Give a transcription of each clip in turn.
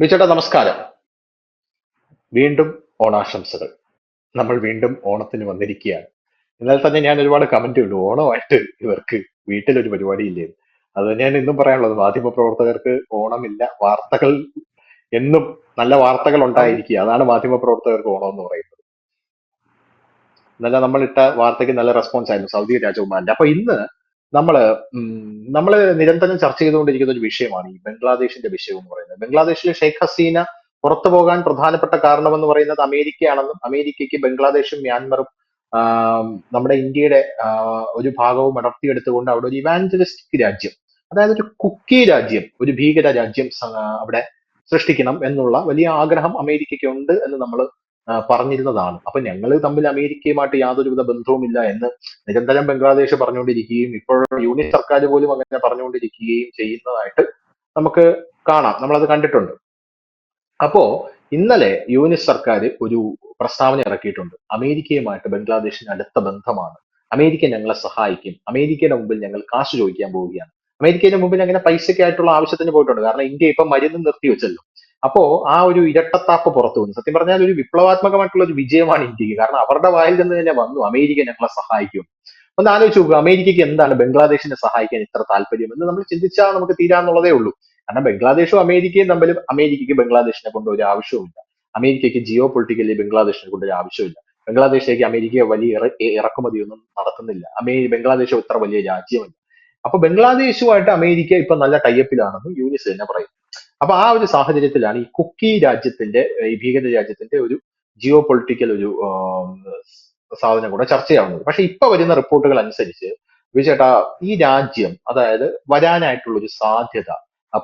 ബിച്ചേട്ടാ നമസ്കാരം. വീണ്ടും ഓണാശംസകൾ. നമ്മൾ വീണ്ടും ഓണത്തിന് വന്നിരിക്കുകയാണ്. എന്നാൽ തന്നെ ഞാൻ ഒരുപാട് കമന്റ് ഉള്ളു ഓണമായിട്ട് ഇവർക്ക് വീട്ടിലൊരു പരിപാടി ഇല്ലേ? അത് ഞാൻ ഇന്നും പറയാനുള്ളത് മാധ്യമ പ്രവർത്തകർക്ക് ഓണമില്ല. വാർത്തകൾ എന്നും നല്ല വാർത്തകൾ ഉണ്ടായിരിക്കുക. അതാണ് മാധ്യമ പ്രവർത്തകർക്ക് ഓണം എന്ന് പറയുന്നത്. എന്നാലും നമ്മളിട്ട വാർത്തയ്ക്ക് നല്ല റെസ്പോൺസ് ആയിരുന്നു സൗദി രാജകുമാരന്റെ അപ്പൊ ഇന്ന് നമ്മൾ നമ്മൾ നിരന്തരം ചർച്ച ചെയ്തുകൊണ്ടിരിക്കുന്ന ഒരു വിഷയമാണ് ഈ ബംഗ്ലാദേശിന്റെ വിഷയം എന്ന് പറയുന്നത്. ബംഗ്ലാദേശിലെ ഷെയ്ഖ് ഹസീന പുറത്തു പോകാൻ പ്രധാനപ്പെട്ട കാരണമെന്ന് പറയുന്നത് അമേരിക്കയാണെന്നും അമേരിക്കയ്ക്ക് ബംഗ്ലാദേശും മ്യാൻമറും നമ്മുടെ ഇന്ത്യയുടെ ഒരു ഭാഗവും അടർത്തിയെടുത്തുകൊണ്ട് അവിടെ ഒരു ഇവാഞ്ചലിസ്റ്റിക് രാജ്യം അതായത് ഒരു കുക്കി രാജ്യം ഒരു ഭീകര രാജ്യം അവിടെ സൃഷ്ടിക്കണം എന്നുള്ള വലിയ ആഗ്രഹം അമേരിക്കയ്ക്ക് ഉണ്ട് എന്ന് നമ്മൾ പറഞ്ഞിരുന്നതാണ്. അപ്പൊ ഞങ്ങൾ തമ്മിൽ അമേരിക്കയുമായിട്ട് യാതൊരുവിധ ബന്ധവുമില്ല എന്ന് നിരന്തരം ബംഗ്ലാദേശ് പറഞ്ഞുകൊണ്ടിരിക്കുകയും ഇപ്പോൾ യൂണിയൻ സർക്കാർ പോലും അങ്ങനെ പറഞ്ഞുകൊണ്ടിരിക്കുകയും ചെയ്യുന്നതായിട്ട് നമുക്ക് കാണാം. നമ്മളത് കണ്ടിട്ടുണ്ട്. അപ്പോ ഇന്നലെ യൂനിസ് സർക്കാർ ഒരു പ്രസ്താവന ഇറക്കിയിട്ടുണ്ട്. അമേരിക്കയുമായിട്ട് ബംഗ്ലാദേശിന് അടുത്ത ബന്ധമാണ്. അമേരിക്ക ഞങ്ങളെ സഹായിക്കും. അമേരിക്കയുടെ മുമ്പിൽ ഞങ്ങൾ കാശ് ചോദിക്കാൻ പോവുകയാണ്. അമേരിക്കയുടെ മുമ്പിൽ അങ്ങനെ പൈസയ്ക്കായിട്ടുള്ള ആവശ്യത്തിന് പോയിട്ടുണ്ട്. കാരണം ഇന്ത്യ ഇപ്പൊ മരുന്ന് നിർത്തിവെച്ചല്ലോ. അപ്പോ ആ ഒരു ഇരട്ടത്താപ്പ് പുറത്തു വന്നു. സത്യം പറഞ്ഞാൽ ഒരു വിപ്ലവാത്മകമായിട്ടുള്ള ഒരു വിജയമാണ് ഇന്ത്യയ്ക്ക്. കാരണം അവരുടെ വായിൽ നിന്ന് തന്നെ വന്നു. അമേരിക്ക ഞങ്ങളെ സഹായിക്കും. ഒന്ന് ആലോചിച്ച് നോക്കുക. അമേരിക്കയ്ക്ക് എന്താണ് ബംഗ്ലാദേശിനെ സഹായിക്കാൻ ഇത്ര താല്പര്യം എന്ന് നമ്മൾ ചിന്തിച്ചാൽ നമുക്ക് തീരാന്നുള്ളതേ ഉള്ളൂ. കാരണം ബംഗ്ലാദേശും അമേരിക്കയും തമ്മിലും അമേരിക്കയ്ക്ക് ബംഗ്ലാദേശിനെ കൊണ്ട് ഒരു ആവശ്യവുമില്ല. അമേരിക്കയ്ക്ക് ജിയോ പൊളിറ്റിക്കലി ബംഗ്ലാദേശിനെ കൊണ്ട് ഒരു ആവശ്യമില്ല ബംഗ്ലാദേശിലേക്ക് അമേരിക്ക വലിയ ഇറക്കുമതിയൊന്നും നടത്തുന്നില്ല. അമേ ബംഗ്ലാദേശ് ഇത്ര വലിയ രാജ്യമല്ല. അപ്പൊ ബംഗ്ലാദേശുമായിട്ട് അമേരിക്ക ഇപ്പൊ നല്ല ടൈപ്പിലാണെന്ന് യൂനിസ് തന്നെ പറയും. അപ്പൊ ആ ഒരു സാഹചര്യത്തിലാണ് ഈ കുക്കി രാജ്യത്തിന്റെ ഈ ഭീകര രാജ്യത്തിന്റെ ഒരു ജിയോ പൊളിറ്റിക്കൽ ഒരു സാധനം കൂടെ ചർച്ചയാവുന്നത്. പക്ഷെ ഇപ്പൊ വരുന്ന റിപ്പോർട്ടുകൾ അനുസരിച്ച് വിജയേട്ടാ ഈ രാജ്യം അതായത് വരാനായിട്ടുള്ള ഒരു സാധ്യത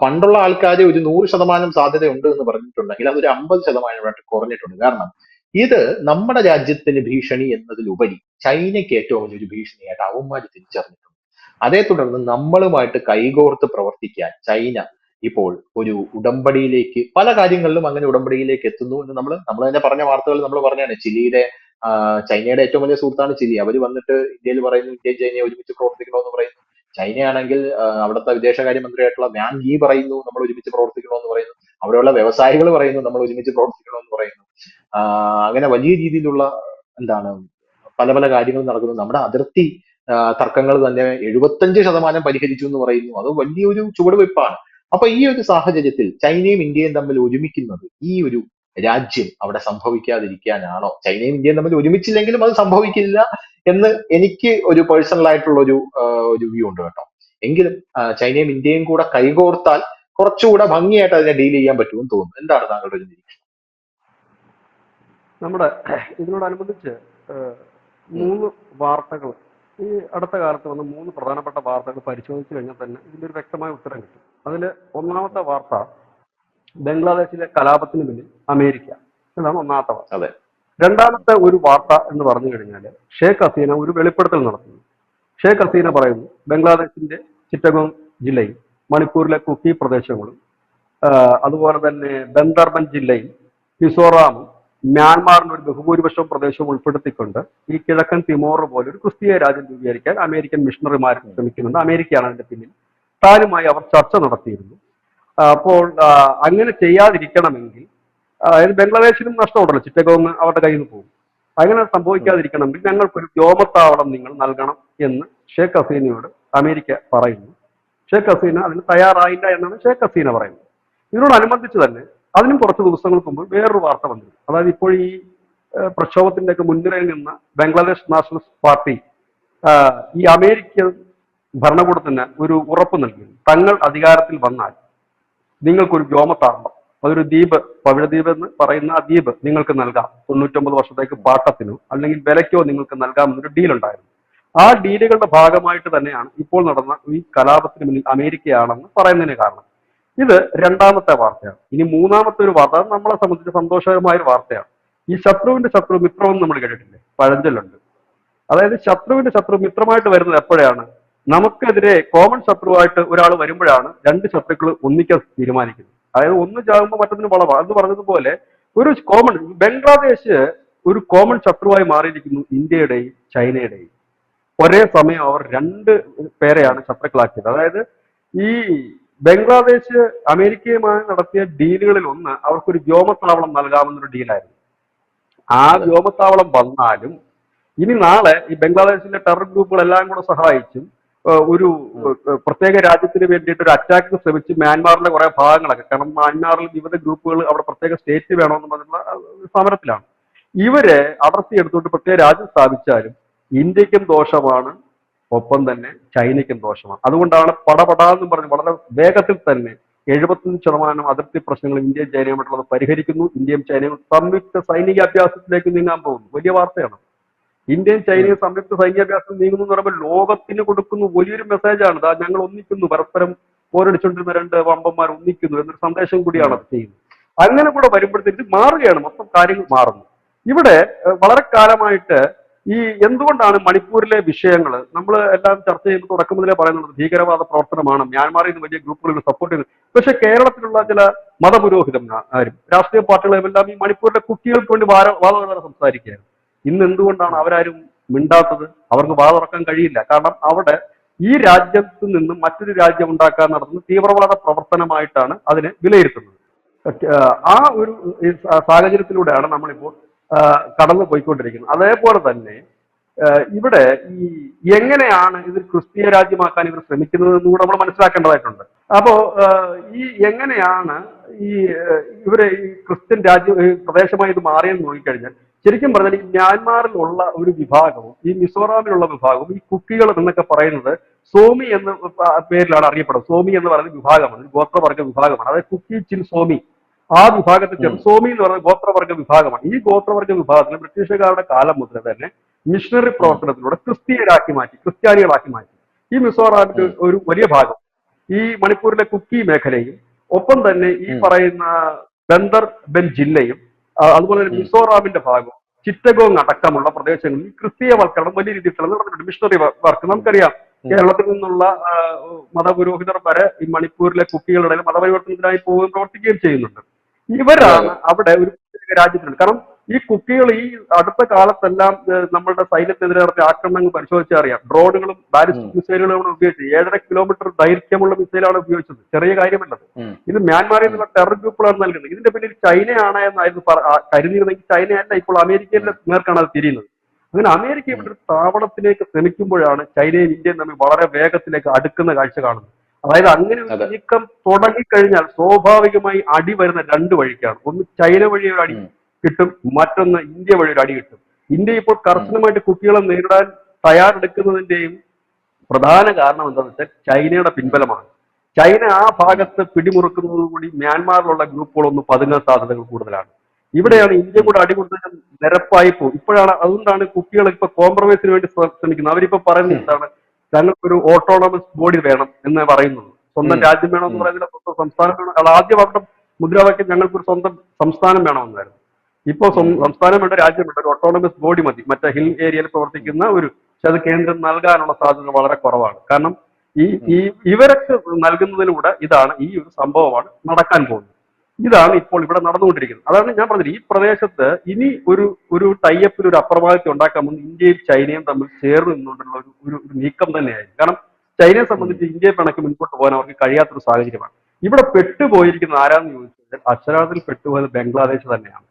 പണ്ടുള്ള ആൾക്കാർ ഒരു നൂറ് ശതമാനം സാധ്യതയുണ്ട് എന്ന് പറഞ്ഞിട്ടുണ്ടെങ്കിൽ അതൊരു അമ്പത് ശതമാനമായിട്ട് കുറഞ്ഞിട്ടുണ്ട്. കാരണം ഇത് നമ്മുടെ രാജ്യത്തിന് ഭീഷണി എന്നതിലുപരി ചൈനയ്ക്ക് ഏറ്റവും വലിയൊരു ഭീഷണിയായിട്ട് അവന്മാർ തിരിച്ചറിഞ്ഞിട്ടുണ്ട്. അതേ തുടർന്ന് നമ്മളുമായിട്ട് കൈകോർത്ത് പ്രവർത്തിക്കാൻ ചൈന ഇപ്പോൾ ഒരു ഉടമ്പടിയിലേക്ക് പല കാര്യങ്ങളിലും അങ്ങനെ ഉടമ്പടിയിലേക്ക് എത്തുന്നു എന്ന് നമ്മൾ നമ്മൾ തന്നെ പറഞ്ഞ വാർത്തകൾ നമ്മൾ പറഞ്ഞാണ് ചിലിയുടെ ചൈനയുടെ ഏറ്റവും വലിയ സുഹൃത്താണ് ചിലി. അവർ വന്നിട്ട് ഇന്ത്യയിൽ പറയുന്നു ഇന്ത്യയും ചൈനയെ ഒരുമിച്ച് പ്രവർത്തിക്കണമെന്ന് പറയുന്നു. ചൈനയാണെങ്കിൽ അവിടുത്തെ വിദേശകാര്യമന്ത്രിയായിട്ടുള്ള വാൻ ഗീ പറയുന്നു നമ്മൾ ഒരുമിച്ച് പ്രവർത്തിക്കണമെന്ന് പറയുന്നു. അവിടെയുള്ള വ്യവസായികൾ പറയുന്നു നമ്മൾ ഒരുമിച്ച് പ്രവർത്തിക്കണമെന്ന് പറയുന്നു. അങ്ങനെ വലിയ രീതിയിലുള്ള എന്താണ് പല പല കാര്യങ്ങൾ നടക്കുന്നു. നമ്മുടെ അതിർത്തി തർക്കങ്ങൾ തന്നെ എഴുപത്തഞ്ച് ശതമാനം പരിഹരിച്ചു എന്ന് പറയുന്നു. അത് വലിയൊരു ചുവടുവയ്പ്പാണ്. അപ്പൊ ഈ ഒരു സാഹചര്യത്തിൽ ചൈനയും ഇന്ത്യയും തമ്മിൽ ഒരുമിക്കുന്നത് ഈ ഒരു രാജ്യം അവിടെ സംഭവിക്കാതിരിക്കാനാണോ? ചൈനയും ഇന്ത്യയും തമ്മിൽ ഒരുമിച്ചില്ലെങ്കിലും അത് സംഭവിക്കില്ല എന്ന് എനിക്ക് ഒരു പേഴ്സണൽ ആയിട്ടുള്ള ഒരു ഒരു വ്യൂ ഉണ്ട് കേട്ടോ. എങ്കിലും ചൈനയും ഇന്ത്യയും കൂടെ കൈകോർത്താൽ കുറച്ചുകൂടെ ഭംഗിയായിട്ട് അതിനെ ഡീൽ ചെയ്യാൻ പറ്റുമെന്ന് തോന്നുന്നു. എന്താണ് താങ്കളുടെ ഒരു നിരീക്ഷണം? നമ്മുടെ ഇതിനോടനുബന്ധിച്ച് മൂന്ന് വാർത്തകൾ ഈ അടുത്ത കാലത്ത് വന്ന മൂന്ന് പ്രധാനപ്പെട്ട വാർത്തകൾ പരിശോധിച്ചു കഴിഞ്ഞാൽ തന്നെ ഇതിന്റെ ഒരു വ്യക്തമായ ഉത്തരം കിട്ടും. അതിൽ ഒന്നാമത്തെ വാർത്ത ബംഗ്ലാദേശിലെ കലാപത്തിന് പിന്നിൽ അമേരിക്ക. എന്നാണ് ഒന്നാമത്തെ വാർത്ത. അതെ. രണ്ടാമത്തെ ഒരു വാർത്ത എന്ന് പറഞ്ഞു കഴിഞ്ഞാൽ ഷേഖ് ഹസീന ഒരു വെളിപ്പെടുത്തൽ നടത്തുന്നു. ഷേഖ് ഹസീന പറയുന്നു ബംഗ്ലാദേശിന്റെ ചിറ്റഗോങ് ജില്ലയിൽ മണിപ്പൂരിലെ കുക്കി പ്രദേശങ്ങളും അതുപോലെ തന്നെ ബന്ദർബൻ ജില്ലയിൽ മിസോറാമും മ്യാൻമാറിന്റെ ഒരു ബഹുഭൂരിപക്ഷം പ്രദേശവും ഉൾപ്പെടുത്തിക്കൊണ്ട് ഈ കിഴക്കൻ തിമോർ പോലെ ഒരു ക്രിസ്തീയ രാജ്യം രൂപീകരിക്കാൻ അമേരിക്കൻ മിഷണറിമാർ ശ്രമിക്കുന്നുണ്ട്. അമേരിക്കയാണ് അതിന്റെ പിന്നിൽ. താനുമായി അവർ ചർച്ച നടത്തിയിരുന്നു. അപ്പോൾ അങ്ങനെ ചെയ്യാതിരിക്കണമെങ്കിൽ അതായത് ബംഗ്ലാദേശിനും നഷ്ടമുണ്ടല്ലോ ചിറ്റഗോങ് അവരുടെ കയ്യിൽ നിന്ന് പോകും. അങ്ങനെ സംഭവിക്കാതിരിക്കണമെങ്കിൽ ഞങ്ങൾക്കൊരു വ്യോമത്താവളം നിങ്ങൾ നൽകണം എന്ന് ഷേഖ് ഹസീനയോട് അമേരിക്ക പറയുന്നു. ഷേഖ് ഹസീന അതിന് തയ്യാറായില്ല എന്നാണ് ഷേഖ് ഹസീന പറയുന്നത്. ഇതിനോടനുബന്ധിച്ച് തന്നെ അതിനും കുറച്ച് ദിവസങ്ങൾക്ക് മുമ്പ് വേറൊരു വാർത്ത വന്നിരുന്നു. അതായത് ഇപ്പോൾ ഈ പ്രക്ഷോഭത്തിന്റെ പ്രക്ഷോഭത്തിന്റെയൊക്കെ മുൻനിരയിൽ നിന്ന് ബംഗ്ലാദേശ് നാഷണലിസ്റ്റ് പാർട്ടി ഈ അമേരിക്കൻ ഭരണകൂടത്തിന് ഒരു ഉറപ്പ് നൽകി തങ്ങൾ അധികാരത്തിൽ വന്നാൽ നിങ്ങൾക്കൊരു വ്യോമത്താവളം അതൊരു ദ്വീപ് പവിഴദ്വീപ് എന്ന് പറയുന്ന ആ ദ്വീപ് നിങ്ങൾക്ക് നൽകാം. തൊണ്ണൂറ്റൊമ്പത് വർഷത്തേക്ക് പാട്ടത്തിനോ അല്ലെങ്കിൽ വിലയ്ക്കോ നിങ്ങൾക്ക് നൽകാം നൽകാമെന്നൊരു ഡീൽ ഉണ്ടായിരുന്നു. ആ ഡീലുകളുടെ ഭാഗമായിട്ട് തന്നെയാണ് ഇപ്പോൾ നടന്ന ഈ കലാപത്തിന് മുന്നിൽ അമേരിക്കയാണെന്ന് പറയുന്നതിന് കാരണം. ഇത് രണ്ടാമത്തെ വാർത്തയാണ്. ഇനി മൂന്നാമത്തെ ഒരു വാർത്ത നമ്മളെ സംബന്ധിച്ച് സന്തോഷകരമായ ഒരു വാർത്തയാണ്. ഈ ശത്രുവിന്റെ ശത്രു മിത്രമെന്ന് നമ്മൾ കേട്ടിട്ടില്ലേ? പഴഞ്ചൊല്ലുണ്ട്. അതായത് ശത്രുവിന്റെ ശത്രു മിത്രമായിട്ട് വരുന്നത് എപ്പോഴാണ്? നമുക്കെതിരെ കോമൺ ശത്രുവായിട്ട് ഒരാൾ വരുമ്പോഴാണ് രണ്ട് ശത്രുക്കൾ ഒന്നിക്കാൻ തീരുമാനിക്കുന്നത്. അതായത് ഒന്ന് ചാകുമ്പോൾ മറ്റൊന്നിന് വളവാ. എന്ന് പറഞ്ഞതുപോലെ ഒരു കോമൺ ബംഗ്ലാദേശ് ഒരു കോമൺ ശത്രുവായി മാറിയിരിക്കുന്നു ഇന്ത്യയുടെയും ചൈനയുടെയും. ഒരേ സമയം അവർ രണ്ട് പേരെയാണ് ശത്രുക്കളാക്കിയത്. അതായത് ഈ ബംഗ്ലാദേശ് അമേരിക്കയുമായി നടത്തിയ ഡീലുകളിൽ ഒന്ന് അവർക്കൊരു വ്യോമത്താവളം നൽകാമെന്നൊരു ഡീലായിരുന്നു. ആ വ്യോമത്താവളം വന്നാലും ഇനി നാളെ ഈ ബംഗ്ലാദേശിലെ ടെറർ ഗ്രൂപ്പുകളെല്ലാം കൂടെ സഹായിച്ചും ഒരു പ്രത്യേക രാജ്യത്തിന് വേണ്ടിയിട്ട് ഒരു അറ്റാക്ക് ശ്രമിച്ച് മ്യാൻമാറിലെ കുറെ ഭാഗങ്ങളൊക്കെ കാരണം മ്യാൻമാറിൽ വിവിധ ഗ്രൂപ്പുകൾ അവിടെ പ്രത്യേക സ്റ്റേറ്റ് വേണമെന്ന് പറഞ്ഞിട്ടുള്ള സമരത്തിലാണ്. ഇവരെ അടർത്തി എടുത്തുകൊണ്ട് പ്രത്യേക രാജ്യം സ്ഥാപിച്ചാലും ഇന്ത്യക്കും ദോഷമാണ് ഒപ്പം തന്നെ ചൈനയ്ക്കും ദോഷമാണ്. അതുകൊണ്ടാണ് പടപടാന്നും പറഞ്ഞ് വളരെ വേഗത്തിൽ തന്നെ എഴുപത്തഞ്ച് ശതമാനം അതിർത്തി പ്രശ്നങ്ങൾ ഇന്ത്യയും ചൈനയുമായിട്ടുള്ളത് പരിഹരിക്കുന്നു. ഇന്ത്യയും ചൈനയും സംയുക്ത സൈനിക അഭ്യാസത്തിലേക്ക് നീങ്ങാൻ പോകുന്നു. വലിയ വാർത്തയാണ്. ഇന്ത്യയും ചൈനയും സംയുക്ത സൈന്യാഭ്യാസം നീങ്ങുന്നു എന്ന് പറയുമ്പോൾ ലോകത്തിന് കൊടുക്കുന്ന വലിയൊരു മെസ്സേജാണ് ദാ ഞങ്ങൾ ഒന്നിക്കുന്നു. പരസ്പരം പോരടിച്ചുകൊണ്ടിരുന്ന രണ്ട് വമ്പന്മാർ ഒന്നിക്കുന്നു എന്നൊരു സന്ദേശം കൂടിയാണ് അത് ചെയ്യുന്നത്. അങ്ങനെ കൂടെ വരുമ്പോഴത്തേക്ക് മാറുകയാണ്. മൊത്തം കാര്യങ്ങൾ മാറുന്നു. ഇവിടെ വളരെ കാലമായിട്ട് ഈ എന്തുകൊണ്ടാണ് മണിപ്പൂരിലെ വിഷയങ്ങൾ നമ്മൾ എല്ലാം ചർച്ച ചെയ്യുമ്പോൾ തുടക്കം മുതലേ പറയുന്നത് ഭീകരവാദ പ്രവർത്തനമാണ്. മ്യാൻമാറിൽ നിന്ന് വലിയ ഗ്രൂപ്പുകൾ സപ്പോർട്ട് ചെയ്യുന്നത് പക്ഷെ കേരളത്തിലുള്ള ചില മതപുരോഹിതന്മാരും രാഷ്ട്രീയ പാർട്ടികളും ഈ മണിപ്പൂരിലെ കുട്ടികൾക്ക് വേണ്ടി വാദം സംസാരിക്കുകയാണ്. ഇന്ന് എന്തുകൊണ്ടാണ് അവരാരും മിണ്ടാത്തത്? അവർക്ക് വാ തുറക്കാൻ കഴിയില്ല. കാരണം അവിടെ ഈ രാജ്യത്ത് നിന്നും മറ്റൊരു രാജ്യം ഉണ്ടാക്കാൻ നടത്തുന്ന തീവ്രവാദ പ്രവർത്തനമായിട്ടാണ് അതിനെ വിലയിരുത്തുന്നത്. ആ ഒരു സാഹചര്യത്തിലൂടെയാണ് നമ്മളിപ്പോൾ കടന്നു പോയിക്കൊണ്ടിരിക്കുന്നത് അതേപോലെ തന്നെ ഇവിടെ ഈ എങ്ങനെയാണ് ഇത് ക്രിസ്തീയ രാജ്യമാക്കാൻ ഇവർ ശ്രമിക്കുന്നത് എന്ന് കൂടെ നമ്മൾ മനസ്സിലാക്കേണ്ടതായിട്ടുണ്ട്. അപ്പോ ഈ എങ്ങനെയാണ് ഈ ഇവരെ ഈ ക്രിസ്ത്യൻ രാജ്യ പ്രദേശമായി ഇത് മാറിയെന്ന് നോക്കിക്കഴിഞ്ഞാൽ ശരിക്കും പറഞ്ഞാൽ ഈ മ്യാൻമാറിലുള്ള ഒരു വിഭാഗവും ഈ മിസോറാമിലുള്ള വിഭാഗവും ഈ കുക്കികൾ എന്നൊക്കെ പറയുന്നത് സോമി എന്ന പേരിലാണ് അറിയപ്പെടുന്നത്. സോമി എന്ന് പറയുന്ന വിഭാഗമാണ് ഗോത്രവർഗ വിഭാഗമാണ്. അതായത് കുക്കി ചിൻ സോമി. ആ വിഭാഗത്തെ ചെറുസോമി സോമി എന്ന് പറയുന്ന ഗോത്രവർഗ വിഭാഗമാണ്. ഈ ഗോത്രവർഗ വിഭാഗത്തിൽ ബ്രിട്ടീഷുകാരുടെ കാലം മുതൽ തന്നെ മിഷണറി പ്രവർത്തനത്തിലൂടെ ക്രിസ്തീയരാക്കി മാറ്റി ക്രിസ്ത്യാനികളാക്കി മാറ്റി. ഈ മിസോറാമിന്റെ ഒരു വലിയ ഭാഗം ഈ മണിപ്പൂരിലെ കുക്കി മേഖലയും ഒപ്പം തന്നെ ഈ പറയുന്ന ബന്ദർ ബെൻ ജില്ലയും അതുപോലെ തന്നെ മിസോറാമിന്റെ ഭാഗവും ചിറ്റഗോങ് അടക്കമുള്ള പ്രദേശങ്ങളിൽ ക്രിസ്തീയ ക്രിസ്തീയവൽക്കരണം വലിയ രീതിയിൽ നടന്നിട്ടുണ്ട്. മിഷണറി വർക്ക് നമുക്കറിയാം. കേരളത്തിൽ നിന്നുള്ള മതപുരോഹിതർ വരെ ഈ മണിപ്പൂരിലെ കുട്ടികളുടെ മതപരിവർത്തനത്തിനായി പോവുകയും പ്രവർത്തിക്കുകയും ചെയ്യുന്നുണ്ട്. ഇവരാണ് അവിടെ ഒരു പ്രത്യേക രാജ്യത്തിനുണ്ട് കാരണം ഈ കുക്കികൾ ഈ അടുത്ത കാലത്തെല്ലാം നമ്മുടെ സൈന്യത്തിനെതിരെ നടത്തിയ ആക്രമണങ്ങൾ പരിശോധിച്ചാൽ അറിയാം. ഡ്രോണുകളും ബാലിസ്റ്റിക് മിസൈലുകളും ഉപയോഗിച്ചത് ഏഴര കിലോമീറ്റർ ദൈർഘ്യമുള്ള മിസൈലാണ് ഉപയോഗിച്ചത്. ചെറിയ കാര്യമല്ലത്. ഇത് മ്യാൻമാറിൽ നിന്നുള്ള ടെറർ ഗ്രൂപ്പുകളാണ് നൽകുന്നത്. ഇതിന്റെ പിന്നിൽ ചൈനയാണ് എന്നായിരുന്നു കരുതിയിരുന്നെങ്കിൽ ചൈനയല്ല ഇപ്പോൾ അമേരിക്കയിലെ നേർക്കാണ് അത് തിരിയുന്നത്. അങ്ങനെ അമേരിക്ക ഇവിടെ ഒരു താവളത്തിലേക്ക് ശ്രമിക്കുമ്പോഴാണ് ചൈനയും ഇന്ത്യയും തമ്മിൽ വളരെ വേഗത്തിലേക്ക് അടുക്കുന്ന കാഴ്ച കാണുന്നത്. അതായത് അങ്ങനെ ഒരു. നീക്കം തുടങ്ങിക്കഴിഞ്ഞാൽ സ്വാഭാവികമായി അടി വരുന്ന രണ്ട് വഴിക്കാണ്. ഒന്ന് ചൈന വഴി ഒരു അടി കിട്ടും മറ്റൊന്ന് ഇന്ത്യ വഴി ഒരു അടി കിട്ടും. ഇന്ത്യ ഇപ്പോൾ കർശനമായിട്ട് കുട്ടികളെ നേരിടാൻ തയ്യാറെടുക്കുന്നതിന്റെയും പ്രധാന കാരണം എന്താണെന്ന് വെച്ചാൽ ചൈനയുടെ പിൻബലമാണ്. ചൈന ആ ഭാഗത്ത് പിടിമുറുക്കുന്നതോടുകൂടി മ്യാൻമാറിലുള്ള ഗ്രൂപ്പുകളൊന്നും പതുങ്ങാൻ സാധ്യതകൾ കൂടുതലാണ്. ഇവിടെയാണ് ഇന്ത്യ കൂടെ അടികൊടുത്ത നിരപ്പായി പോകും. ഇപ്പോഴാണ് അതുകൊണ്ടാണ് കുട്ടികൾ ഇപ്പൊ കോംപ്രമൈസിന് വേണ്ടി ശ്ര- ശ്രമിക്കുന്നത്. അവരിപ്പോ പറയുന്നത് എന്താണ്? ഞങ്ങൾക്കൊരു ഓട്ടോണമസ് ബോഡി വേണം എന്ന് പറയുന്നത്. സ്വന്തം രാജ്യം വേണം എന്ന് പറയുന്നില്ല സ്വന്തം സംസ്ഥാനം വേണം. അത് ആദ്യം അവരുടെ മുദ്രാവാക്യം ഞങ്ങൾക്കൊരു സ്വന്തം സംസ്ഥാനം വേണമെന്നായിരുന്നു. ഇപ്പോൾ സ്വ- സംസ്ഥാനം വേണ്ട രാജ്യം വേണ്ട ഒരു ഓട്ടോണമസ് ബോഡി മതി. മറ്റേ ഹിൽ ഏരിയയിൽ പ്രവർത്തിക്കുന്ന ഒരു പക്ഷെ അത് കേന്ദ്രം നൽകാനുള്ള സാധ്യത വളരെ കുറവാണ്. കാരണം ഈ ഈ ഇവരൊക്കെ നൽകുന്നതിലൂടെ ഇതാണ് ഈ ഒരു സംഭവമാണ് നടക്കാൻ പോകുന്നത്. ഇതാണ് ഇപ്പോൾ ഇവിടെ നടന്നുകൊണ്ടിരിക്കുന്നത്. അതാണ് ഞാൻ പറഞ്ഞത്. ഈ പ്രദേശത്ത് ഇനി ഒരു ഒരു ടൈപ്പിൽ ഒരു അപ്രമാദിത്യം ഉണ്ടാക്കാൻ പോകുന്നത് ഇന്ത്യയും ചൈനയും തമ്മിൽ ചേർന്ന് നിന്നുകൊണ്ടുള്ള ഒരു ഒരു നീക്കം തന്നെയായിരുന്നു കാരണം ചൈനയെ സംബന്ധിച്ച് ഇന്ത്യയെ പിണക്കി മുൻപോട്ട് പോകാൻ അവർക്ക് കഴിയാത്തൊരു സാഹചര്യമാണ്. ഇവിടെ പെട്ടുപോയിരിക്കുന്ന ആരാന്ന് ചോദിച്ചാൽ അക്ഷരാർത്ഥത്തിൽ പെട്ടുപോയത് ബംഗ്ലാദേശ് തന്നെയാണ്.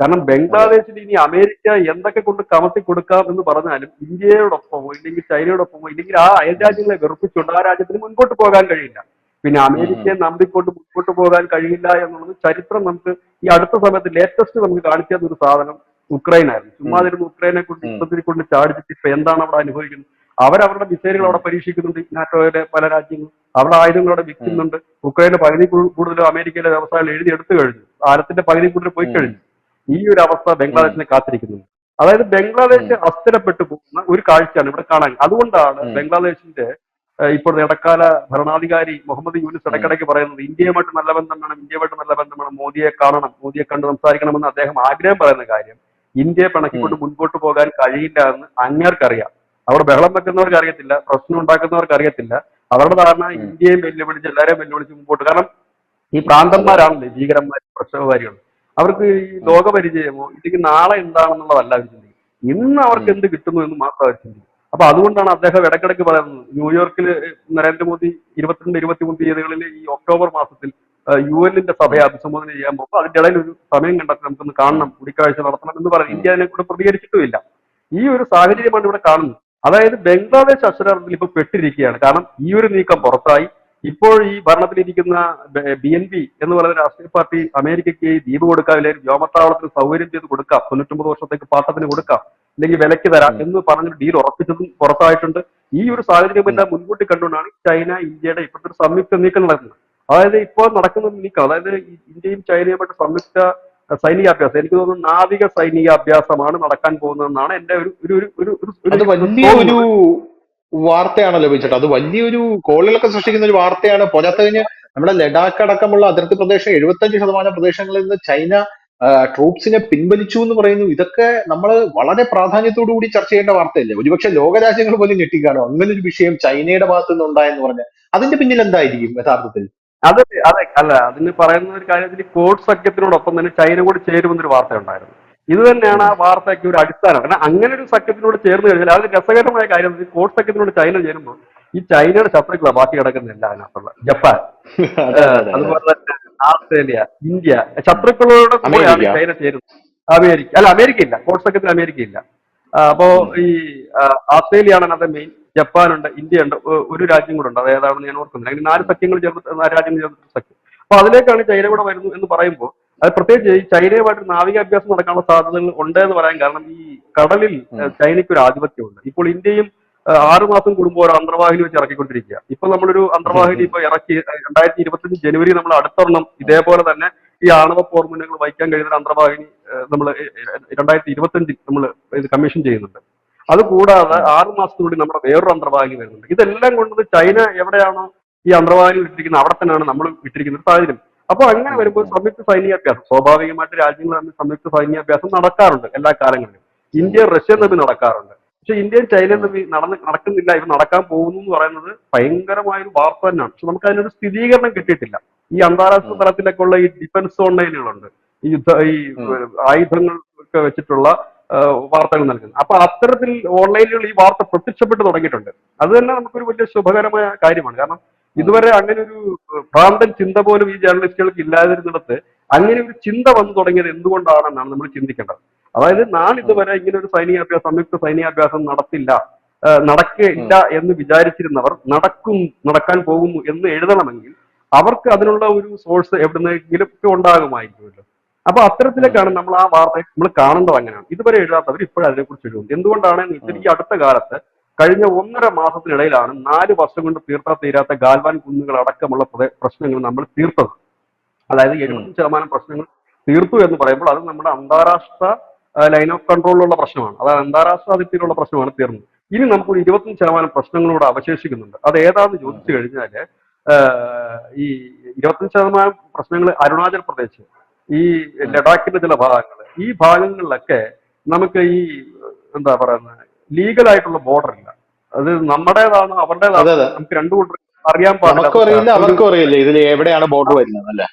കാരണം ബംഗ്ലാദേശിൽ ഇനി അമേരിക്ക എന്തൊക്കെ കൊണ്ട് കമത്തി കൊടുക്കാം എന്ന് പറഞ്ഞാലും ഇന്ത്യയോടൊപ്പമോ ഇല്ലെങ്കിൽ ചൈനയോടൊപ്പമോ ഇല്ലെങ്കിൽ ആ അയൽ രാജ്യങ്ങളെ വെറുപ്പിച്ചുകൊണ്ട് ആ രാജ്യത്തിന് മുൻപോട്ട് പോകാൻ കഴിയില്ല. പിന്നെ അമേരിക്കയെ നമ്പിക്കൊണ്ട് മുൻപോട്ട് പോകാൻ കഴിയില്ല എന്നുള്ളത് ചരിത്രം നമുക്ക് ഈ അടുത്ത സമയത്ത് ലേറ്റസ്റ്റ് നമുക്ക് കാണിച്ചു തന്ന ഒരു സാധനം ഉക്രൈൻ ആയിരുന്നു ചുമ്മാതിരുന്ന് ഉക്രൈനെ കൊണ്ട്. യുദ്ധത്തിൽ കൊണ്ട് ചാടിച്ചിട്ട് ഇപ്പൊ എന്താണ് അവിടെ അനുഭവിക്കുന്നത്? അവരവരുടെ മിസൈലുകൾ അവിടെ പരീക്ഷിക്കുന്നുണ്ട്. നാറ്റോയുടെ പല രാജ്യങ്ങളും അവിടെ ആയുധങ്ങൾ അവിടെ വിൽക്കുന്നുണ്ട്. ഉക്രൈന്റെ പകുതി കൂടുതൽ അമേരിക്കയിലെ വ്യവസായം എഴുതി എടുത്തു കഴിഞ്ഞു. ഭാരതത്തിന്റെ പകുതി കൂടുതൽ പോയി. കഴിഞ്ഞു. ഈ ഒരു അവസ്ഥ ബംഗ്ലാദേശിനെ കാത്തിരിക്കുന്നുണ്ട് അതായത് ബംഗ്ലാദേശ് അസ്ഥിരപ്പെട്ടു പോകുന്ന ഒരു കാഴ്ചയാണ് ഇവിടെ കാണാൻ. അതുകൊണ്ടാണ്. ബംഗ്ലാദേശിന്റെ ഇപ്പോഴത്തെ ഇടക്കാല ഭരണാധികാരി മുഹമ്മദ് യൂനിസ് ഇടയ്ക്കിടയ്ക്ക് പറയുന്നത് ഇന്ത്യയുമായിട്ട് നല്ല ബന്ധം വേണം ഇന്ത്യയുമായിട്ട് നല്ല ബന്ധം വേണം മോദിയെ കാണണം മോദിയെ കണ്ട് സംസാരിക്കണമെന്ന് അദ്ദേഹം ആഗ്രഹം പറയുന്ന കാര്യം ഇന്ത്യയെ പിണക്കിക്കൊണ്ട് മുൻപോട്ട് പോകാൻ കഴിയില്ല എന്ന് അങ്ങേർക്കറിയാം. അവിടെ ബഹളം വെക്കുന്നവർക്ക് അറിയത്തില്ല പ്രശ്നം ഉണ്ടാക്കുന്നവർക്ക് അറിയത്തില്ല. അവരുടെ ധാരണ ഇന്ത്യയും വെല്ലുവിളിച്ച് എല്ലാവരെയും വെല്ലുവിളിച്ച് മുമ്പോട്ട് കാരണം ഈ പ്രാന്തന്മാരാണല്ലേ ഭീകരന്മാർ പ്രക്ഷോഭകാരികൾ അവർക്ക് ഈ ലോകപരിചയമോ ഇല്ലെങ്കിൽ നാളെ എന്താണെന്നുള്ളതല്ല അവർ ചിന്തിക്കും ഇന്ന് അവർക്ക് എന്ത് കിട്ടുന്നു എന്ന് മാത്രം അവർ ചിന്തിക്കും അപ്പൊ അതുകൊണ്ടാണ് അദ്ദേഹം ഇടക്കിടക്ക് പറയുന്നത്. ന്യൂയോർക്കിൽ നരേന്ദ്രമോദി ഇരുപത്തിരണ്ട് ഇരുപത്തിമൂന്ന് തീയതികളിൽ ഈ ഒക്ടോബർ മാസത്തിൽ യു എന്നിന്റെ സഭയെ അഭിസംബോധന ചെയ്യാൻ പോകുമ്പോൾ അതിന്റെ ഇടയിൽ ഒരു സമയം കണ്ടെത്തി നമുക്കൊന്ന് കാണണം കൂടിക്കാഴ്ച നടത്തണം എന്ന് പറഞ്ഞ് ഇന്ത്യ അതിനെ കൂടെ പ്രതികരിച്ചിട്ടുമില്ല. ഈ ഒരു സാഹചര്യമാണ് ഇവിടെ കാണുന്നത്. അതായത് ബംഗ്ലാദേശ് അക്ഷരാർത്ഥത്തിൽ ഇപ്പൊ പെട്ടിരിക്കുകയാണ്. കാരണം ഈ ഒരു നീക്കം പുറത്തായി. ഇപ്പോൾ ഈ ഭരണത്തിലിരിക്കുന്ന ബി എൻ പി എന്ന് പറയുന്ന രാഷ്ട്രീയ പാർട്ടി അമേരിക്കയ്ക്ക് ദ്വീപ് കൊടുക്കാം അല്ലെങ്കിൽ വ്യോമത്താവളത്തിന് സൗകര്യം ചെയ്ത് കൊടുക്കാം. തൊണ്ണൂറ്റൊമ്പത് വർഷത്തേക്ക് പാട്ടത്തിന് കൊടുക്കാം. അല്ലെങ്കിൽ വിലയ്ക്ക് തരാം എന്ന് പറഞ്ഞൊരു ഡീൽ ഉറപ്പിച്ചതും പുറത്തായിട്ടുണ്ട്. ഈ ഒരു സാഹചര്യം എല്ലാം മുൻകൂട്ടി കണ്ടുകൊണ്ടാണ് ചൈന ഇന്ത്യയുടെ ഇപ്പോഴത്തെ ഒരു സംയുക്ത നീക്കം നടക്കുന്നത്. അതായത് ഇപ്പോൾ നടക്കുന്ന നീക്കം അതായത് ഇന്ത്യയും ചൈനയുമായിട്ട് സംയുക്ത സൈനികാഭ്യാസം എനിക്ക് തോന്നുന്നു നാവിക സൈനികാഭ്യാസമാണ് നടക്കാൻ പോകുന്നതെന്നാണ് എന്റെ ഒരു ഒരു ഒരു ഒരു ഒരു- അത് ഒരു വലിയ ഒരു വാർത്തയാണല്ലോ ബിച്ചേട്ടാ അത് വലിയൊരു കോളിലൊക്കെ സൃഷ്ടിക്കുന്ന ഒരു വാർത്തയാണ്. പോരാത്ത കഴിഞ്ഞ് നമ്മുടെ ലഡാക്ക് അടക്കമുള്ള അതിർത്തി പ്രദേശം എഴുപത്തഞ്ച് ശതമാനം പ്രദേശങ്ങളിൽ നിന്ന് ചൈന ട്രൂപ്സിനെ പിൻവലിച്ചു എന്ന് പറയുന്നു. ഇതൊക്കെ നമ്മൾ വളരെ പ്രാധാന്യത്തോടു കൂടി ചർച്ച ചെയ്യേണ്ട വാർത്തയല്ലേ? ഒരുപക്ഷെ ലോകരാജ്യങ്ങൾ പോലും ഞെട്ടിക്കാണോ? അങ്ങനെ ഒരു വിഷയം ചൈനയുടെ ഭാഗത്തു നിന്ന് ഉണ്ടായെന്ന് പറഞ്ഞ. അതിന്റെ പിന്നിൽ എന്തായിരിക്കും യഥാർത്ഥത്തിൽ? അത് അതെ അല്ല അതിന് പറയുന്ന ഒരു കാര്യത്തിൽ കോഡ് സഖ്യത്തിനോടൊപ്പം തന്നെ ചൈന കൂടി ചേരുമെന്നൊരു വാർത്ത ഉണ്ടായിരുന്നു ഇത് തന്നെയാണ് ആ വാർത്തയ്ക്ക് ഒരു അടിസ്ഥാനം. കാരണം അങ്ങനെ ഒരു സഖ്യത്തിനോട് ചേർന്ന് കഴിഞ്ഞാൽ അത് രസകരമായ കാര്യം കോഡ് സഖ്യത്തിനോട് ചൈന ചേരുമ്പോൾ ഈ ചൈനയുടെ ശത്രുക്കളാണ് ബാക്കി കിടക്കുന്നില്ല അതിനകത്തുള്ള ജപ്പാൻ. അതെ, അതെ, അതെ. അതുപോലെ തന്നെ ആസ്ട്രേലിയ ഇന്ത്യ ശത്രുക്കളോട് കൂടെയാണ്. ചൈന ചേരുന്നത് അമേരിക്ക അല്ല അമേരിക്ക ഇല്ല. കോഡ് സഖ്യത്തിൽ അമേരിക്ക ഇല്ല. അപ്പോ ഈ ആസ്ട്രേലിയ ആണ് അതിനകത്ത് മെയിൻ ജപ്പാനുണ്ട് ഇന്ത്യ ഉണ്ട് ഒരു രാജ്യം കൂടെ ഉണ്ട്. അത് ഏതാണെന്ന് ഞാൻ ഓർക്കുന്നില്ല. അങ്ങനെ നാല് സഖ്യങ്ങൾ ചേർന്ന് രാജ്യങ്ങൾ ചേർന്നിട്ട് സഖ്യം. അപ്പൊ അതിലേക്കാണ് ചൈന കൂടെ വരുന്നത് എന്ന് പറയുമ്പോൾ അത് പ്രത്യേകിച്ച് ഈ ചൈനയുമായിട്ട് നാവികാഭ്യാസം നടക്കാനുള്ള സാധ്യതകൾ ഉണ്ട് എന്ന് പറയാൻ കാരണം ഈ കടലിൽ. ചൈനയ്ക്ക് ഒരു ആധിപത്യമുണ്ട്. ഇപ്പോൾ ഇന്ത്യയും ആ, ആറ് മാസം കൂടുമ്പോൾ ഒരു അന്തർവാഹിനി വെച്ച് ഇറക്കിക്കൊണ്ടിരിക്കുക. ഇപ്പൊ നമ്മളൊരു അന്തർവാഹിനി ഇപ്പൊ ഇറക്കി രണ്ടായിരത്തി ഇരുപത്തഞ്ച് ജനുവരി നമ്മൾ അടുത്തൊരെണ്ണം ഇതേപോലെ തന്നെ ഈ ആണവ ഫോർമുലകൾ വഹിക്കാൻ കഴിയുന്ന അന്തർവാഹിനി നമ്മൾ രണ്ടായിരത്തി ഇരുപത്തഞ്ചിൽ നമ്മൾ ഇത് കമ്മീഷൻ ചെയ്യുന്നുണ്ട്. അത് കൂടാതെ ആറ് മാസത്തിനുള്ളിൽ നമ്മുടെ വേറൊരു അന്തർവാഹിനി വരുന്നുണ്ട്. ഇതെല്ലാം കൊണ്ടത് ചൈന എവിടെയാണോ ഈ അന്തർവാഹിനി വിട്ടിരിക്കുന്നത് അവിടെ തന്നെയാണ് നമ്മൾ വിട്ടിരിക്കുന്ന സാഹചര്യം. അപ്പൊ അങ്ങനെ വരുമ്പോൾ സംയുക്ത സൈനികാഭ്യാസം സ്വാഭാവികമായിട്ട് രാജ്യങ്ങൾ തമ്മിൽ സംയുക്ത സൈനികാഭ്യാസം നടക്കാറുണ്ട് എല്ലാ കാലങ്ങളിലും. ഇന്ത്യ റഷ്യ തമ്മിൽ നടക്കാറുണ്ട്. പക്ഷെ ഇന്ത്യയും ചൈനയും തമ്മിൽ നടന്ന് നടക്കുന്നില്ല ഇവ നടക്കാൻ പോകുന്നു എന്ന് പറയുന്നത് ഭയങ്കരമായ ഒരു വാർത്ത തന്നെയാണ്. പക്ഷെ നമുക്ക് അതിനൊരു സ്ഥിരീകരണം കിട്ടിയിട്ടില്ല. ഈ അന്താരാഷ്ട്ര തലത്തിലൊക്കെ ഉള്ള ഈ ഡിഫൻസ് ഓൺലൈനുകളുണ്ട് ഈ യുദ്ധ ഈ ആയുധങ്ങൾ ഒക്കെ വെച്ചിട്ടുള്ള വാർത്തകൾ നൽകുന്നത്. അപ്പൊ അത്തരത്തിൽ ഓൺലൈനുകൾ ഈ വാർത്ത പ്രത്യക്ഷപ്പെട്ട് തുടങ്ങിയിട്ടുണ്ട്. അത് തന്നെ നമുക്കൊരു വലിയ ശുഭകരമായ കാര്യമാണ്. കാരണം ഇതുവരെ അങ്ങനെ ഒരു ഭ്രാന്തൻ ചിന്ത പോലും ഈ ജേർണലിസ്റ്റുകൾക്ക് ഇല്ലാതിരുന്നിടത്ത് അങ്ങനെ ഒരു ചിന്ത വന്നു തുടങ്ങിയത് എന്തുകൊണ്ടാണെന്നാണ് നമ്മൾ ചിന്തിക്കേണ്ടത്. അതായത് നാളിതുവരെ ഇങ്ങനെ ഒരു സൈനികാഭ്യാസം സംയുക്ത സൈനികാഭ്യാസം നടത്തില്ല നടക്കില്ല എന്ന് വിചാരിച്ചിരുന്നവർ നടക്കും നടക്കാൻ പോകുന്നു എന്ന് എഴുതണമെങ്കിൽ അവർക്ക് അതിനുള്ള ഒരു സോഴ്സ് എവിടുന്നെങ്കിലും ഒക്കെ ഉണ്ടാകുമായിരിക്കുമല്ലോ. അപ്പൊ അത്തരത്തിലേക്കാണ് നമ്മൾ ആ വാർത്ത നമ്മൾ കാണേണ്ടത് അങ്ങനെയാണ്. ഇതുവരെ എഴുതാത്തവർ ഇപ്പോഴും അതിനെക്കുറിച്ച് എഴുതും എന്തുകൊണ്ടാണ് വെച്ചാൽ ഈ അടുത്ത കാലത്ത് കഴിഞ്ഞ ഒന്നര മാസത്തിനിടയിലാണ് നാല് വർഷം കൊണ്ട് തീർത്താ തീരാത്ത ഗാൽവാൻ കുന്നുകൾ അടക്കമുള്ള പ്രശ്നങ്ങൾ നമ്മൾ തീർത്തത്. അതായത് എഴുപത് ശതമാനം പ്രശ്നങ്ങൾ തീർത്തു എന്ന് പറയുമ്പോൾ അത് നമ്മുടെ അന്താരാഷ്ട്ര ലൈൻ ഓഫ് കൺട്രോളിലുള്ള പ്രശ്നമാണ്. അതായത് അന്താരാഷ്ട്ര അതിർത്തിയിലുള്ള പ്രശ്നമാണ് തീർന്നത് ഇനി നമുക്കൊരു ഇരുപത്തഞ്ച് ശതമാനം പ്രശ്നങ്ങളോട് അവശേഷിക്കുന്നുണ്ട്. അത് ഏതാണെന്ന് ചോദിച്ചു കഴിഞ്ഞാൽ ആഹ് ഈ ഇരുപത്തഞ്ച് ശതമാനം പ്രശ്നങ്ങൾ അരുണാചൽ പ്രദേശ് ഈ ലഡാക്കിന്റെ ചില ഭാഗങ്ങൾ ഈ ഭാഗങ്ങളിലൊക്കെ നമുക്ക് ഈ എന്താ പറയുന്നത് ലീഗൽ ആയിട്ടുള്ള ബോർഡർ ഇല്ല. അത് നമ്മുടേതാണ് അവരുടേതാണ് നമുക്ക് രണ്ടു കൂട്ടർ അറിയാൻ പാടില്ല. അവർക്കും അറിയില്ല ഇതിൽ എവിടെയാണ് ബോർഡർ വരുന്നത് അല്ലേ?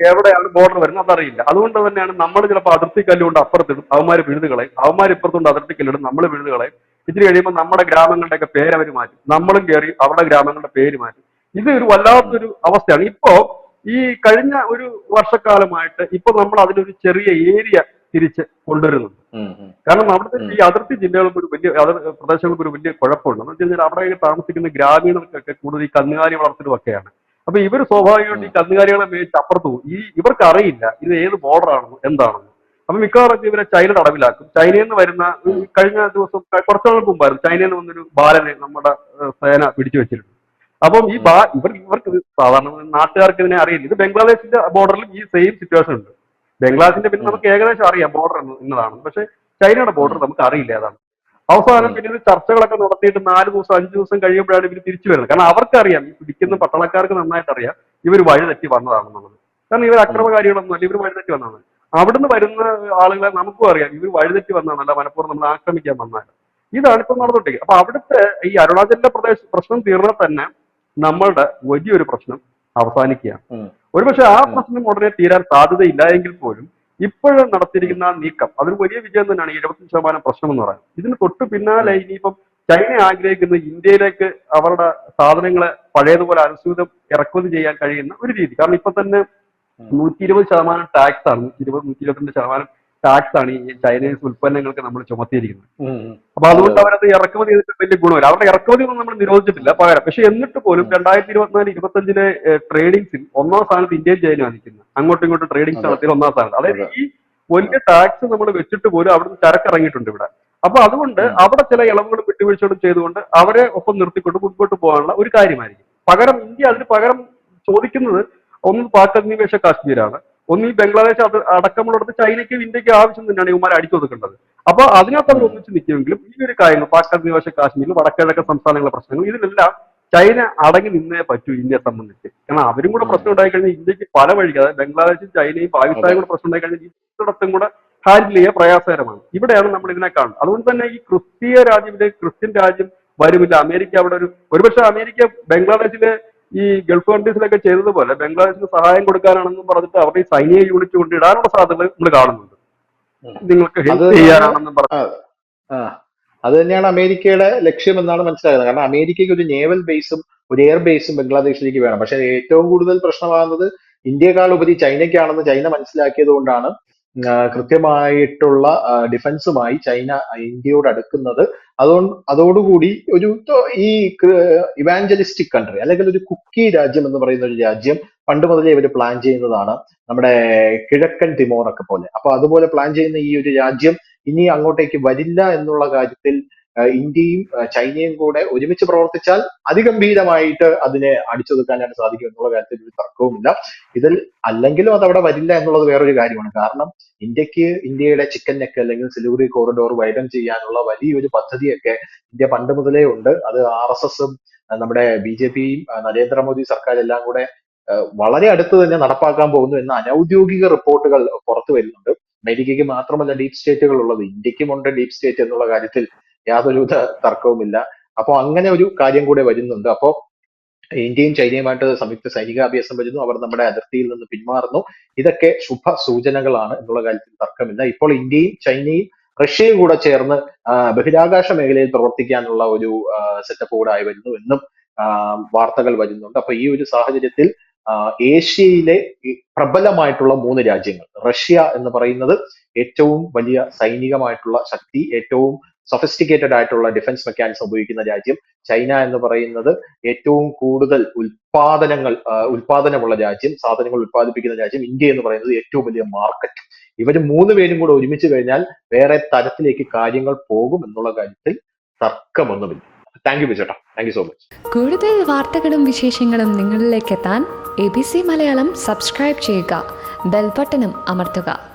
എവിടെയാണ് ബോർഡർ വരുന്നത് അതറിയില്ല. അതുകൊണ്ട് തന്നെയാണ് നമ്മൾ ചിലപ്പോൾ അതിർത്തി കല്ലുകൊണ്ട് അപ്പുറത്തിടും. അവന്മാർ വിഴുതുകളെ അവന്മാർ ഇപ്പുറത്തുകൊണ്ട് അതിർത്തി കല്ലിടും. നമ്മൾ വിഴുതുകളെ ഇച്ചിരി കഴിയുമ്പോൾ നമ്മുടെ ഗ്രാമങ്ങളുടെയൊക്കെ പേര് അവർ മാറ്റും. നമ്മളും കയറി അവരുടെ ഗ്രാമങ്ങളുടെ പേര് മാറ്റും. ഇത് ഒരു വല്ലാത്തൊരു അവസ്ഥയാണ്. ഇപ്പോ ഈ കഴിഞ്ഞ ഒരു വർഷക്കാലമായിട്ട് ഇപ്പൊ നമ്മൾ അതിനൊരു ചെറിയ ഏരിയ തിരിച്ച് കൊണ്ടുവരുന്നുണ്ട്. കാരണം അവിടുത്തെ. ഈ അതിർത്തി ജില്ലകൾക്ക് ഒരു വലിയ അതിർ പ്രദേശങ്ങൾക്ക് ഒരു വലിയ കുഴപ്പമുണ്ട്. എന്ന് വെച്ച് കഴിഞ്ഞാൽ അവിടെ താമസിക്കുന്ന ഗ്രാമീണർക്കൊക്കെ കൂടുതൽ ഈ കന്നുകാലി വളർത്തലും ഒക്കെയാണ് അപ്പൊ ഇവർ സ്വാഭാവികമായിട്ട് ഈ കന്നുകാലികളെ മേടിച്ച് അപ്പുറത്ത് പോകും ഈ ഇവർക്ക് അറിയില്ല ഇത് ഏത് ബോർഡർ ആണെന്ന് എന്താണെന്ന്. അപ്പൊ മിക്കവാറും ഇവരെ ചൈന തടവിലാക്കും ചൈനയിൽ നിന്ന് വരുന്ന കഴിഞ്ഞ ദിവസം കുറച്ചു നാൾക്ക് മുമ്പായിരുന്നു ചൈനയിൽ നിന്ന് വന്നൊരു ബാലനെ നമ്മുടെ സേന പിടിച്ചു വെച്ചിരുന്നു. അപ്പം ഈ ബാ ഇവർ ഇവർക്ക് സാധാരണ നാട്ടുകാർക്ക് ഇതിനെ അറിയില്ല. ഇത് ബംഗ്ലാദേശിന്റെ ബോർഡറിലും ഈ സെയിം സിറ്റുവേഷൻ ഉണ്ട്. ബംഗ്ലാദേശിന്റെ പിന്നെ നമുക്ക് ഏകദേശം അറിയാം ബോർഡർ എന്നതാണ് പക്ഷെ ചൈനയുടെ ബോർഡർ നമുക്ക് അറിയില്ല ഏതാണ്. അവസാനം പിന്നെ ഇത് ചർച്ചകളൊക്കെ നടത്തിയിട്ട് നാല് ദിവസം അഞ്ചു ദിവസം കഴിയുമ്പോഴാണ് ഇവർ തിരിച്ചു വരുന്നത്. കാരണം അവർക്കറിയാം ഈ പിടിക്കുന്ന പട്ടാളക്കാർക്ക് നന്നായിട്ട് അറിയാം ഇവർ വഴി തെറ്റി വന്നതാണെന്നുള്ളത്. കാരണം ഇവർ അക്രമകാരികളൊന്നും അല്ല ഇവർ വഴി തെറ്റി വന്നതാണ്. അവിടുന്ന് വരുന്ന ആളുകളെ നമുക്കും അറിയാം ഇവർ വഴി തെറ്റി അല്ല മനഃപൂർവം നമ്മൾ ആക്രമിക്കാൻ വന്നാൽ ഇതാണ് ഇപ്പൊ നടന്നിട്ടേ അപ്പൊ അവിടുത്തെ ഈ അരുണാചലിന്റെ പ്രദേശ പ്രശ്നം തീർന്നാൽ തന്നെ നമ്മളുടെ വലിയൊരു പ്രശ്നം അവസാനിക്കുകയാണ്. ഒരുപക്ഷെ ആ പ്രശ്നം ഉടനെ തീരാൻ സാധ്യതയില്ല എങ്കിൽ പോലും ഇപ്പോഴും നടത്തിയിരിക്കുന്ന നീക്കം. അതൊരു വലിയ വിജയം തന്നെയാണ് ഈ എഴുപത്തഞ്ച് ശതമാനം പ്രശ്നം എന്ന് പറയുന്നത്. ഇതിന് തൊട്ട് പിന്നാലെ ഇനിയിപ്പം ചൈന ആഗ്രഹിക്കുന്നത് ഇന്ത്യയിലേക്ക് അവരുടെ സാധനങ്ങളെ പഴയതുപോലെ അനുസൃതം ഇറക്കുമതി ചെയ്യാൻ കഴിയുന്ന ഒരു രീതി. കാരണം ഇപ്പൊ തന്നെ നൂറ്റി ഇരുപത് ശതമാനം ടാക്സ് ആണ്. നൂറ്റി ഇരുപത് നൂറ്റി ഇരുപത്തിരണ്ട് ശതമാനം ടാക്സ് ആണ് ഈ ചൈനീസ് ഉൽപ്പന്നങ്ങൾക്ക് നമ്മൾ ചുമത്തിയിരിക്കുന്നത്. അപ്പൊ അതുകൊണ്ട് അവരത് ഇറക്കുമതി ചെയ്തിട്ട് വലിയ ഗുണമില്ല. അവരുടെ ഇറക്കുമതി ഒന്നും നമ്മൾ നിരോധിച്ചിട്ടില്ല പകരം. പക്ഷെ എന്നിട്ട് പോലും രണ്ടായിരത്തി ഇരുപത്തിനാല് ഇരുപത്തഞ്ചിലെ ട്രേഡിങ്സിൽ ഒന്നാം സ്ഥാനത്ത് ഇന്ത്യയും ചൈനയാണ് നിൽക്കുന്നത്. അങ്ങോട്ടും ഇങ്ങോട്ടും ട്രേഡിംഗ് നടത്തിയ ഒന്നാം സ്ഥാനത്ത്. അതായത് ഈ വലിയ ടാക്സ് നമ്മൾ വെച്ചിട്ട് പോലും അവിടുന്ന് ചരക്കിറങ്ങിയിട്ടുണ്ട് ഇവിടെ. അപ്പൊ അതുകൊണ്ട് അവിടെ ചില ഇളവുകളും വിട്ടുവീഴ്ചകളും ചെയ്തുകൊണ്ട് അവരെ ഒപ്പം നിർത്തിക്കൊണ്ട് മുൻപോട്ട് പോകാനുള്ള ഒരു കാര്യമായിരിക്കും. പകരം ഇന്ത്യ അതിന് പകരം ചോദിക്കുന്നത് ഒന്ന് പാക് അധിനിവേശ കാശ്മീരാണ്. ഒന്ന് ഈ ബംഗ്ലാദേശ് അത് അടക്കമുള്ളിടത്ത് ചൈനയ്ക്കും ഇന്ത്യക്കും ആവശ്യം തന്നെയാണ് ഇവന്മാരെ അടിച്ചൊതുക്കേണ്ടത് അപ്പൊ അതിനകത്ത് അവർ ഒന്നിച്ച് നിൽക്കുമെങ്കിലും ഈ ഒരു കാര്യങ്ങൾ പാക് അധിനിവേശ കാശ്മീരിൽ വടക്കിഴക്കൻ സംസ്ഥാനങ്ങളിലെ പ്രശ്നങ്ങൾ ഇതിലെല്ലാം ചൈന അടങ്ങി നിന്നേ പറ്റൂ ഇന്ത്യയെ സംബന്ധിച്ച്. കാരണം അവരും കൂടെ പ്രശ്നം ഉണ്ടായി കഴിഞ്ഞാൽ ഇന്ത്യയ്ക്ക് പല വഴിക്ക് അതായത് ബംഗ്ലാദേശും ചൈനയും പാകിസ്ഥാനും കൂടെ പ്രശ്നം ഉണ്ടായി കഴിഞ്ഞാൽ ഇത്തരത്തും കൂടെ ഹാൻഡിൽ ചെയ്യാൻ പ്രയാസകരമാണ്. ഇവിടെയാണ് നമ്മൾ ഇതിനെ കാണുന്നത്. അതുകൊണ്ട് തന്നെ ഈ ക്രിസ്തീയ രാജ്യം ക്രിസ്ത്യൻ രാജ്യം വരുമില്ല അമേരിക്ക അവിടെ ഒരു ഒരുപക്ഷെ അമേരിക്ക ബംഗ്ലാദേശിലെ ഈ ഗൾഫ് കൺട്രീസിലൊക്കെ ചെയ്തതുപോലെ ബംഗ്ലാദേശിന് സഹായം കൊടുക്കാനാണെന്നും പറഞ്ഞിട്ട് അവരുടെ ഈ സൈനിക യൂണിറ്റ് കൊണ്ടിടാനുള്ള സാധ്യത നമ്മൾ കാണുന്നുണ്ട്. നിങ്ങൾക്ക് ഹെൽപ്പ് ചെയ്യാനാണെന്നും പറഞ്ഞു അത് തന്നെയാണ് അമേരിക്കയുടെ ലക്ഷ്യം എന്നാണ് മനസ്സിലാകുന്നത്. കാരണം അമേരിക്കയ്ക്ക് ഒരു നേവൽ ബേസും ഒരു എയർ ബേസും ബംഗ്ലാദേശിലേക്ക് വേണം. പക്ഷെ ഏറ്റവും കൂടുതൽ പ്രശ്നമാകുന്നത് ഇന്ത്യക്കാൾ ഉപരി ചൈനയ്ക്കാണെന്ന് ചൈന മനസ്സിലാക്കിയത് കൊണ്ടാണ് കൃത്യമായിട്ടുള്ള ഡിഫൻസുമായി ചൈന ഇന്ത്യയോട് അടുക്കുന്നത്. അതുകൊണ്ട് അതോടുകൂടി ഒരു ഈ ഇവാഞ്ചലിസ്റ്റിക് കൺട്രി അല്ലെങ്കിൽ ഒരു കുക്കി രാജ്യം എന്ന് പറയുന്ന ഒരു രാജ്യം പണ്ട് മുതലേ ഇവർ പ്ലാൻ ചെയ്യുന്നതാണ്. നമ്മുടെ കിഴക്കൻ തിമോറൊക്കെ പോലെ. അപ്പൊ അതുപോലെ പ്ലാൻ ചെയ്യുന്ന ഈ ഒരു രാജ്യം ഇനി അങ്ങോട്ടേക്ക് വരില്ല എന്നുള്ള കാര്യത്തിൽ ഇന്ത്യയും ചൈനയും കൂടെ ഒരുമിച്ച് പ്രവർത്തിച്ചാൽ അതിഗംഭീരമായിട്ട് അതിനെ അടിച്ചൊതുക്കാനായിട്ട് സാധിക്കും എന്നുള്ള കാര്യത്തിൽ ഒരു തർക്കവുമില്ല. ഇതിൽ അല്ലെങ്കിലും അത് അവിടെ വരില്ല എന്നുള്ളത് വേറൊരു കാര്യമാണ്. കാരണം ഇന്ത്യയ്ക്ക് ഇന്ത്യയുടെ ചിക്കൻ നെക്ക് അല്ലെങ്കിൽ സിലിഗുറി കോറിഡോർ വൈഡൻ ചെയ്യാനുള്ള വലിയൊരു പദ്ധതിയൊക്കെ ഇന്ത്യ പണ്ട് മുതലേ ഉണ്ട്. അത് ആർ എസ് എസും നമ്മുടെ ബി ജെ പിയും നരേന്ദ്രമോദി സർക്കാർ എല്ലാം കൂടെ വളരെ അടുത്ത് തന്നെ നടപ്പാക്കാൻ പോകുന്നു എന്ന അനൗദ്യോഗിക റിപ്പോർട്ടുകൾ പുറത്തു വരുന്നുണ്ട്. അമേരിക്കയ്ക്ക് മാത്രമല്ല ഡീപ് സ്റ്റേറ്റുകൾ ഉള്ളത്. ഇന്ത്യക്കുമുണ്ട് ഡീപ് സ്റ്റേറ്റ് എന്നുള്ള കാര്യത്തിൽ യാതൊരുവിധ തർക്കവുമില്ല. അപ്പോൾ അങ്ങനെ ഒരു കാര്യം കൂടെ വരുന്നുണ്ട്. അപ്പോ ഇന്ത്യയും ചൈനയുമായിട്ട് സംയുക്ത സൈനികാഭ്യാസം വരുന്നു. അവർ നമ്മുടെ അതിർത്തിയിൽ നിന്ന് പിന്മാറുന്നു. ഇതൊക്കെ ശുഭ സൂചനകളാണ് എന്നുള്ള കാര്യത്തിൽ തർക്കമില്ല. ഇപ്പോൾ ഇന്ത്യയും ചൈനയും റഷ്യയും കൂടെ ചേർന്ന് ബഹിരാകാശ മേഖലയിൽ പ്രവർത്തിക്കാനുള്ള ഒരു സെറ്റപ്പ് കൂടെ ആയി വരുന്നു എന്നും വാർത്തകൾ വരുന്നുണ്ട്. അപ്പൊ ഈ ഒരു സാഹചര്യത്തിൽ ഏഷ്യയിലെ പ്രബലമായിട്ടുള്ള മൂന്ന് രാജ്യങ്ങൾ. റഷ്യ എന്ന് പറയുന്നത് ഏറ്റവും വലിയ സൈനികമായിട്ടുള്ള ശക്തി ഏറ്റവും സൊഫിസ്റ്റിക്കേറ്റഡ് ആയിട്ടുള്ള ഡിഫൻസ് മെക്കാനിസം ഉപയോഗിക്കുന്ന രാജ്യം. ചൈന എന്ന് പറയുന്നത് ഏറ്റവും കൂടുതൽ ഉൽപാദനങ്ങൾ ഉൽപാദനമുള്ള രാജ്യം സാധനങ്ങൾ ഉൽപ്പാദിപ്പിക്കുന്ന രാജ്യം ഇന്ത്യ എന്ന് പറയുന്നത് ഏറ്റവും വലിയ മാർക്കറ്റ് ഇവർ മൂന്ന് പേരും കൂടെ ഒരുമിച്ച് കഴിഞ്ഞാൽ വേറെ തരത്തിലേക്ക് കാര്യങ്ങൾ പോകും എന്നുള്ള കാര്യത്തിൽ തർക്കമൊന്നുമില്ല. താങ്ക് യു ബിജേട്ടാ താങ്ക് യു സോ മച്ച് കൂടുതൽ വാർത്തകളും വിശേഷങ്ങളും നിങ്ങളിലേക്ക് എത്താൻ A B C Malayalam subscribe ചെയ്യുക. ബെൽബട്ടനും അമർത്തുക.